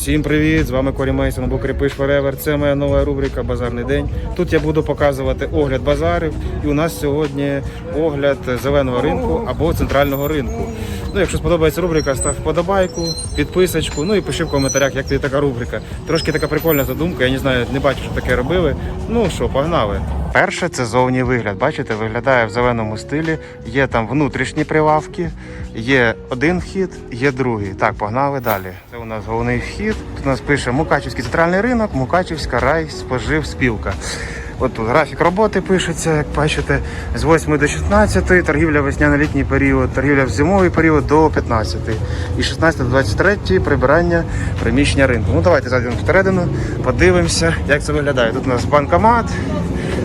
Всім привіт! З вами Корі Мейсон або Кріпиш Форевер. Це моя нова рубрика Базарний день. Тут я буду показувати огляд базарів. І у нас сьогодні огляд зеленого ринку або центрального ринку. Ну, якщо сподобається рубрика, став вподобайку, підписочку. Ну і пиши в коментарях, як тобі така рубрика. Трошки така прикольна задумка. Я не знаю, не бачу, що таке робили. Ну що, погнали. Перше це зовній вигляд. Бачите, виглядає в зеленому стилі. Є там внутрішні прилавки, є один вхід, є другий. Так, погнали далі. Це у нас головний вхід. Тут у нас пише Мукачівський центральний ринок, Мукачівська рай, спожив спілка. От тут графік роботи пишеться, як бачите, з 8 до 16, торгівля весняно-літній період, торгівля в зимовий період до 15. І 16 до 23 прибирання приміщення ринку. Ну давайте зайдемо всередину, подивимося, як це виглядає. Тут у нас банкомат.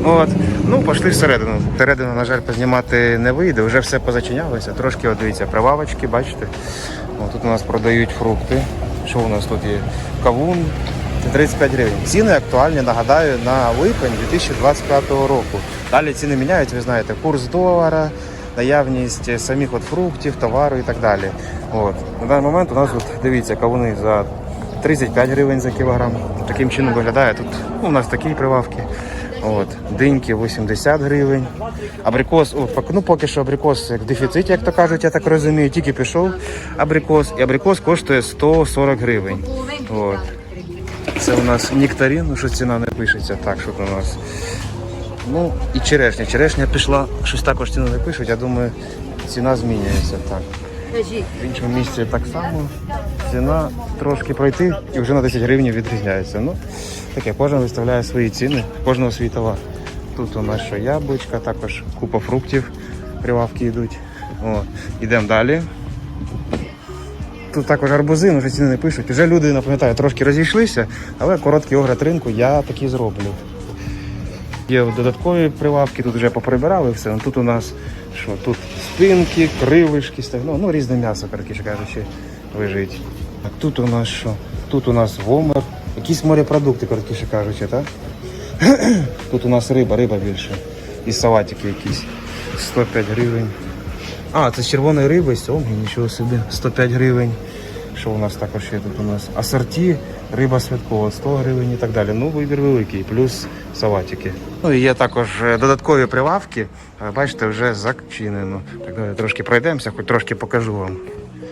От. Ну, пішли всередину. Всередину, на жаль, познімати не вийде, вже все позачинялося. Трошки, от дивіться, прилавочки, бачите. О, тут у нас продають фрукти. Що у нас тут є? Кавун. Це 35 гривень. Ціни актуальні, нагадаю, на липень 2025 року. Далі ціни міняються, ви знаєте, курс долара, наявність самих от фруктів, товару і так далі. От. На даний момент у нас тут, дивіться, кавуни за 35 гривень за кілограм. Таким чином виглядає. Тут ну, у нас такі прилавки. От, диньки 80 гривень. Абрикос, о, ну поки що абрикос в дефіциті, як то кажуть, я так розумію. Тільки пішов абрикос, і абрикос коштує 140 гривень. От. Це у нас нектарин, ну що ціна не пишеться. Так, що у нас. Ну і черешня. Черешня пішла, щось також ціну не пишуть. Я думаю, ціна змінюється. Так. В іншому місці так само. Ціна трошки пройти і вже на 10 гривень відрізняється. Ну, таке, кожен виставляє свої ціни, кожного свій товар. Тут у нас що яблучка, також купа фруктів, прилавки йдуть. О, йдемо далі. Тут також арбузи, ну, вже ціни не пишуть. Вже люди, напам'ятаю, трошки розійшлися, але короткий огляд ринку я таки зроблю. Є додаткові прилавки, тут вже поприбирали все. Ну, Тут у нас що? Тут спинки, кривишки, стегно, ну різне м'ясо, коротше кажучи, лежить. А тут у нас що? Тут у нас вомер, якісь морепродукти, коротше кажучи, так? Тут у нас риба, риба більше. І салатики якісь. 105 гривень. А, це з червоної риби, сьомги, нічого собі. 105 гривень. Що у нас також є тут у нас? Асорті, риба святкова, 100 гривень і так далі. Ну, вибір великий, плюс салатики. Ну і є також е, додаткові прилавки. Е, Бачите, вже зачинено. Так давай трошки пройдемося, хоч трошки покажу вам.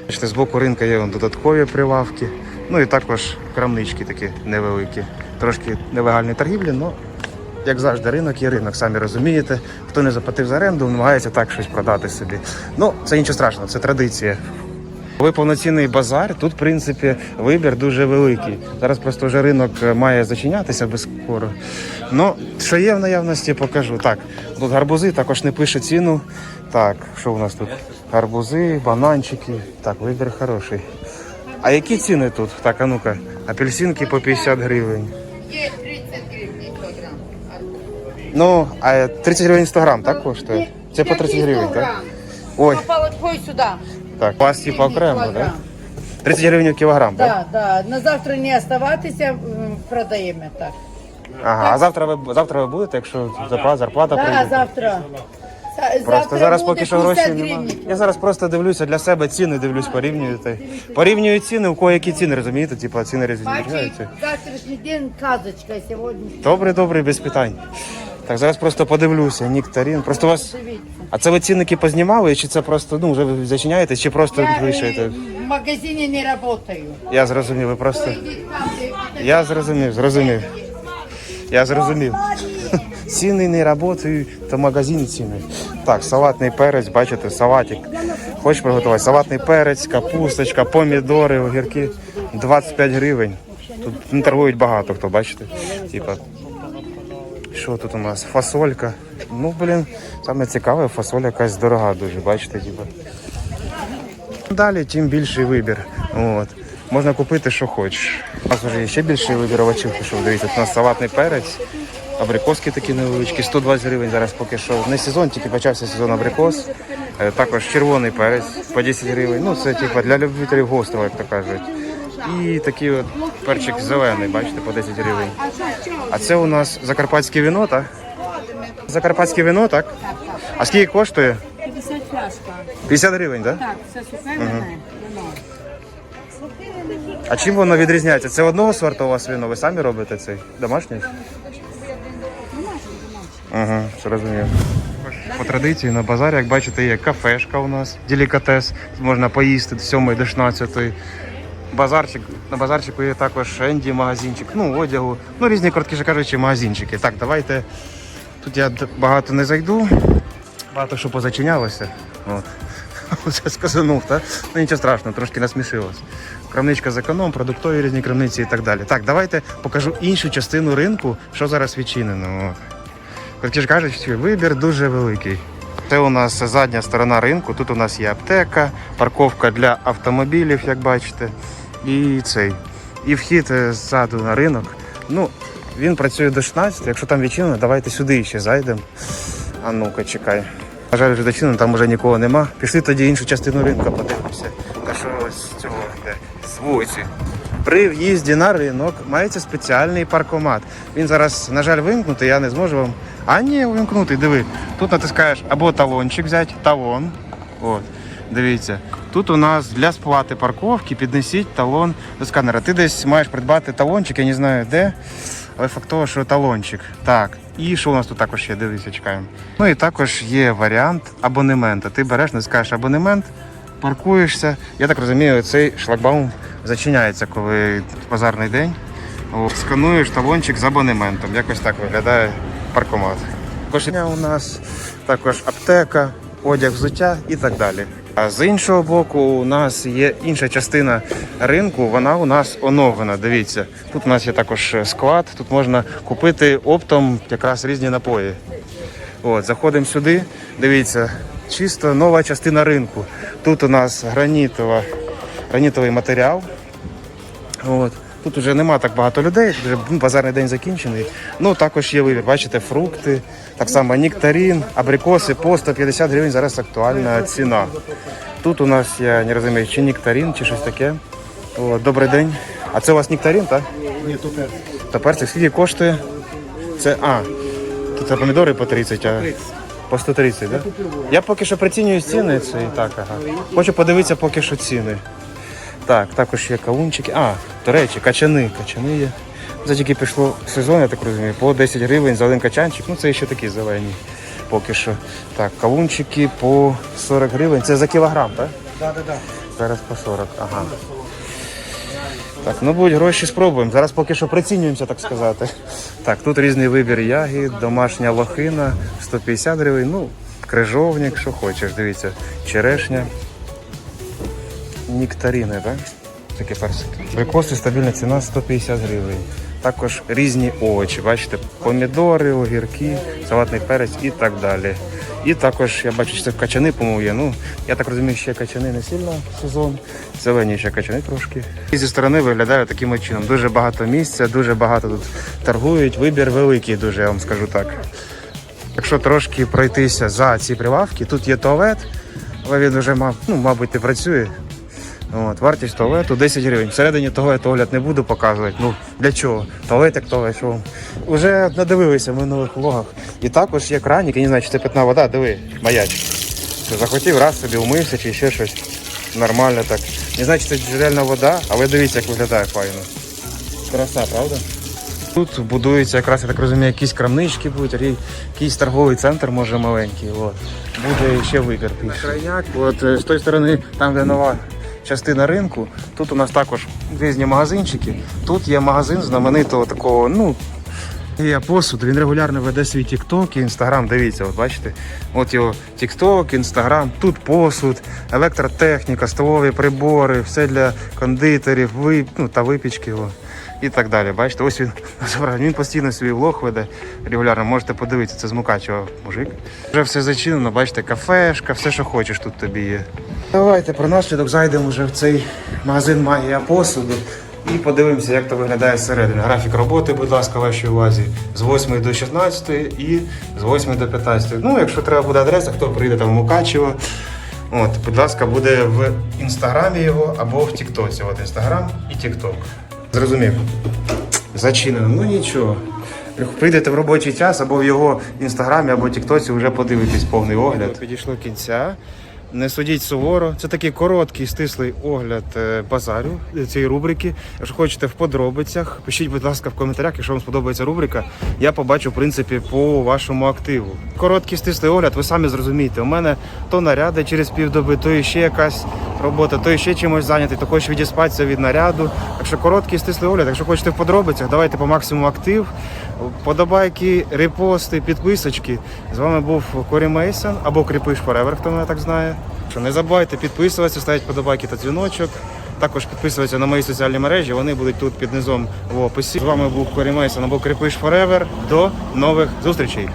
Бачите, з боку ринка є додаткові прилавки. Ну і також крамнички такі невеликі. Трошки нелегальні торгівлі, але як завжди, ринок є ринок, самі розумієте. Хто не заплатив за оренду, намагається так щось продати собі. Ну, це нічого страшного, це традиція. Коли повноцінний базар, тут, в принципі, вибір дуже великий. Зараз просто вже ринок е, має зачинятися без скоро. Ну, що є в наявності, покажу. Так, тут гарбузи також не пише ціну. Так, що у нас тут? Гарбузи, бананчики. Так, вибір хороший. А які ціни тут? Так, а ну-ка, апельсинки по 50 гривень. Є 30 гривень кілограм. Ну, а 30 гривень 100 грам, так коштує? Це по 30 гривень, так? Ой, Попало твой сюди. Так, у вас типу окремо, так? Кілограм. 30 гривень кілограм, так? Да, да. На завтра не оставатися, продаємо так. Ага, а завтра ви завтра ви будете, якщо зарплата, зарплата Да, прийде? завтра. Просто завтра зараз поки що 50 грошей немає. Я зараз просто дивлюся для себе ціни, дивлюсь, порівнюю. та Порівнюю ціни, у кого які ціни, розумієте? Типу ціни розрізняються. завтрашній день казочка сьогодні. Добре, добре, без питань. Так, зараз просто подивлюся, нектарин. Просто у вас. А це ви цінники познімали, чи це просто ну вже ви зачиняєтесь, чи просто Я е, в магазині не працюю. Я зрозумів, ви просто. Я зрозумів, зрозумів. Я зрозумів. Ціни не працюють, то магазин ціни. Так, салатний перець, бачите, салатик. Хочеш приготувати? Салатний перець, капусточка, помідори, огірки. 25 гривень. Тут не торгують багато хто, бачите? Типа. Що тут у нас? Фасолька. Ну, блін, саме цікаве, фасоля якась дорога дуже, бачите, типа. Далі тим більший вибір. От. Можна купити, що хочеш. У нас вже є ще більший вибір овочів пішов. Дивіться, тут у нас салатний перець, абрикоски такі невеличкі, 120 гривень зараз поки що. Не сезон, тільки почався сезон абрикос. Е, Також червоний перець по 10 гривень. Ну, це типу, для любителів гострого, як то кажуть. І такий от перчик зелений, бачите, по 10 гривень. А це у нас закарпатське вино, так? Закарпатське вино, так? А скільки коштує? 50 фляжка. 50 гривень, так? Так, це сухе вино. А чим воно відрізняється? Це одного сорту у вас вино? Ви самі робите цей домашній? Ага, зрозумів. По традиції на базарі, як бачите, є кафешка у нас, делікатес, можна поїсти з 7 до 16. Базарчик, на базарчику є також Енді магазинчик, ну, одягу, ну різні, коротше кажучи, магазинчики. Так, давайте. Тут я багато не зайду, багато що позачинялося. От. Оце сказанув, так? Ну нічого страшного, трошки насмішилось. Крамничка з економ, продуктові різні крамниці і так далі. Так, давайте покажу іншу частину ринку, що зараз відчинено. Коротше ж кажучи, вибір дуже великий. Це у нас задня сторона ринку. Тут у нас є аптека, парковка для автомобілів, як бачите, і цей. І вхід е, ззаду на ринок. Ну, він працює до 16, якщо там відчинено, давайте сюди ще зайдемо. А ну-ка, чекай. На жаль, вже зачинено, там вже нікого нема. Пішли тоді іншу частину ринку, подивимося. Та що з цього йде? З вулиці. При в'їзді на ринок мається спеціальний паркомат. Він зараз, на жаль, вимкнутий, я не зможу вам. А ні, вимкнутий, диви. Тут натискаєш або талончик взяти, талон. От, дивіться. Тут у нас для сплати парковки піднесіть талон до сканера. Ти десь маєш придбати талончик, я не знаю де, але факт того, що талончик. Так. І що у нас тут також є? Дивіться, чекаємо. Ну і також є варіант абонемента. Ти береш, натискаєш абонемент, паркуєшся. Я так розумію, цей шлагбаум зачиняється, коли базарний день. Скануєш талончик з абонементом. Якось так виглядає паркомат. Кошеня у нас також аптека, одяг, взуття і так далі. А з іншого боку, у нас є інша частина ринку, вона у нас оновлена. Дивіться, тут у нас є також склад, тут можна купити оптом якраз різні напої. От, заходимо сюди, дивіться, чисто нова частина ринку. Тут у нас гранітова, гранітовий матеріал. От. Тут вже нема так багато людей, вже базарний день закінчений. Ну також є вибір. Бачите, фрукти, так само нектарин, абрикоси по 150 гривень. Зараз актуальна ціна. Тут у нас я не розумію, чи нектарин, чи щось таке. О, добрий день. А це у вас нектарин, так? Ні, то перше. Та персик скільки коштує? Це а. Тут це помідори по 30, а по 130, так? Да? Я поки що прицінюю ціни. Це і так, ага. Хочу подивитися поки що ціни. Так, також є кавунчики. А, до речі, качани. Качани є. Це тільки пішло сезон, я так розумію, по 10 гривень за один качанчик. Ну це ще такі зелені. Поки що. Так, кавунчики по 40 гривень. Це за кілограм, так? Да, да, да. Зараз по 40, ага. Так, ну будь гроші спробуємо. Зараз поки що прицінюємося, так сказати. Так, тут різний вибір ягід, домашня лохина, 150 гривень, ну, крижовник, що хочеш, дивіться, черешня, нектарини, так? Такі персики. Прикоси, стабільна ціна 150 гривень. Також різні овочі, бачите, помідори, огірки, салатний перець і так далі. І також я бачу, що це качани, по-моєму, є. Ну, я так розумію, ще качани не сильно сезон. Зелені ще качани трошки. І зі сторони виглядає таким чином. Дуже багато місця, дуже багато тут торгують. Вибір великий, дуже я вам скажу так. Якщо трошки пройтися за ці прилавки, тут є туалет, але він вже, ну, мабуть, не працює. От, вартість туалету 10 гривень. Всередині туалету огляд не буду показувати. Ну для чого? Туалет як туалет, що? Уже надивилися в минулих влогах. І також є кранік, я не знаю, чи це питна вода, диви, маячик. Що захотів, раз собі умився чи ще щось. Нормально так. Не знаю, чи це джерельна вода, але дивіться, як виглядає файно. Краса, правда? Тут будується якраз, я так розумію, якісь крамнички будуть, якийсь торговий центр, може маленький. От. Буде ще вибір. На крайняк, от е, з тої сторони, там де нова частина ринку, тут у нас також різні магазинчики. Тут є магазин знаменитого такого, ну. Є посуд, він регулярно веде свій TikTok і Instagram. Дивіться, от бачите. От його TikTok, Instagram, тут посуд, електротехніка, столові прибори, все для кондитерів, вип, ну, та випічки. О, і так далі. Бачите, ось він він постійно свій влог веде регулярно. Можете подивитися, це з Мукачева мужик. Вже все зачинено, бачите, кафешка, все, що хочеш, тут тобі є. Давайте про наслідок зайдемо вже в цей магазин магія посуду. І подивимося, як то виглядає зсередини. Графік роботи, будь ласка, вашій увазі. З 8 до 16 і з 8 до 15. Ну, якщо треба буде адреса, хто прийде там в Мукачево. От, будь ласка, буде в інстаграмі його або в Тіктоці. От інстаграм і Тікток. Зрозумів. Зачинено. Ну нічого. Прийдете в робочий час або в його інстаграмі, або Тіктоці вже подивитесь повний огляд. Підійшло кінця. Не судіть суворо. Це такий короткий, стислий огляд е, базарю е, цієї рубрики. Якщо хочете в подробицях, пишіть, будь ласка, в коментарях, якщо вам сподобається рубрика. Я побачу, в принципі, по вашому активу. Короткий стислий огляд, ви самі зрозумієте. У мене то наряди через півдоби, то ще якась робота, то ще чимось зайнятий, то хочеш відіспатися від наряду. Так що короткий стислий огляд. Якщо хочете в подробицях, давайте по максимуму актив. Подобайки, репости, підписочки. З вами був Корі Мейсон або Кріпиш Форевер, хто мене так знає. Що не забувайте підписуватися, ставити подобайки та дзвіночок. Також підписуватися на мої соціальні мережі, вони будуть тут під низом в описі. З вами був Корі на або Кріпиш Форевер. До нових зустрічей!